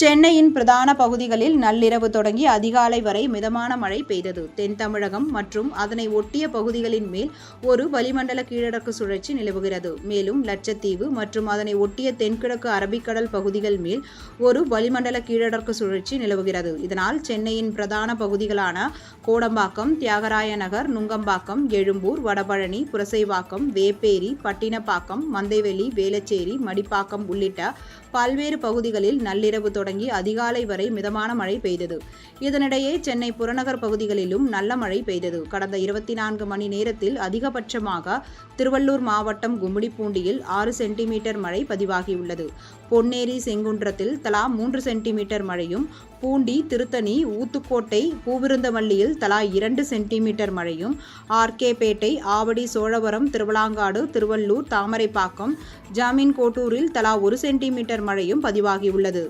சென்னையின் பிரதான பகுதிகளில் நள்ளிரவு தொடங்கி அதிகாலை வரை மிதமான மழை பெய்தது. தென் தமிழகம் மற்றும் அதனை ஒட்டிய பகுதிகளின் மேல் ஒரு வளிமண்டல கீழடக்கு சுழற்சி நிலவுகிறது. மேலும் லட்சத்தீவு மற்றும் அதனை ஒட்டிய தென்கிழக்கு அரபிக்கடல் பகுதிகள் மேல் ஒரு வளிமண்டல கீழடக்கு சுழற்சி நிலவுகிறது. இதனால் சென்னையின் பிரதான பகுதிகளான கோடம்பாக்கம் தியாகராய நகர் நுங்கம்பாக்கம் எழும்பூர் வடபழனி புரசைவாக்கம் வேப்பேரி பட்டினப்பாக்கம் மந்தைவெளி வேலச்சேரி மடிப்பாக்கம் உள்ளிட்ட பல்வேறு பகுதிகளில் நள்ளிரவு தொடங்கி அதிகாலை வரை மிதமான மழை பெய்தது. இதனிடையே சென்னை புறநகர் பகுதிகளிலும் நல்ல மழை பெய்தது. கடந்த இருபத்தி நான்கு மணி நேரத்தில் அதிகபட்சமாக திருவள்ளூர் மாவட்டம் கும்மிடிப்பூண்டியில் ஆறு சென்டிமீட்டர் மழை பதிவாகியுள்ளது. பொன்னேரி செங்குன்றத்தில் தலா மூன்று சென்டிமீட்டர் மழையும் பூண்டி திருத்தணி ஊத்துக்கோட்டை பூவிருந்தவள்ளியில் தலா இரண்டு சென்டிமீட்டர் மழையும் ஆர்கேபேட்டை ஆவடி சோழவரம் திருவளாங்காடு திருவள்ளூர் தாமரைப்பாக்கம் ஜாமீன் கோட்டூரில் தலா ஒரு சென்டிமீட்டர் மழையும் பதிவாகியுள்ளது.